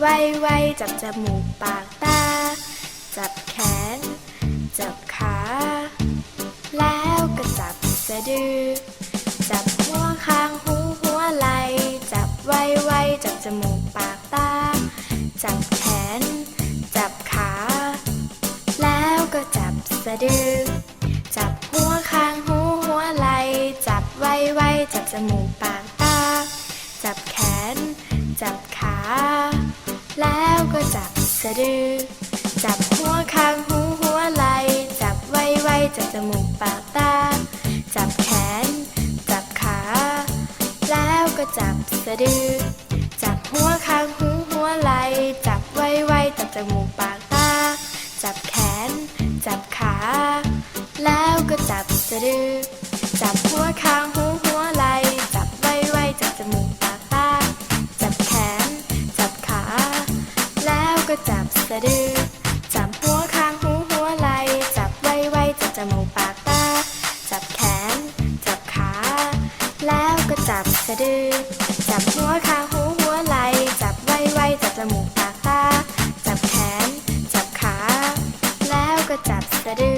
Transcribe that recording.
ไวๆจับจมูกปากตา จับแขน จับขา แล้วก็จับสะดือ จับหัวคางหูหัวไหล จับไวๆจับจมูกปากตา จับแขน จับขา แล้วก็จับสะดือ จับหัวคางหูหัวไหล จับไวๆจับจมูกปาก แล้วก็จับสะดือ จับหัวคางหูหัวไหล จับไวๆจับจมูกปากตา จับแขน จับขา แล้วก็จับสะดือ จับหัวคางหูหัวไหล จับไวๆจับจมูกปากตา จับแขน จับขา แล้วก็จับสะดือ จับหัวคางหูหัว จับสะดือ จับหัวคางหูหัวไหล จับไว้ไว้จับจมูกปากตา จับแขน จับขา แล้วก็จับสะดือ จับหัวคางหูหัวไหล จับไว้ไว้จับจมูกปากตา จับแขน จับขา แล้วก็จับสะดือ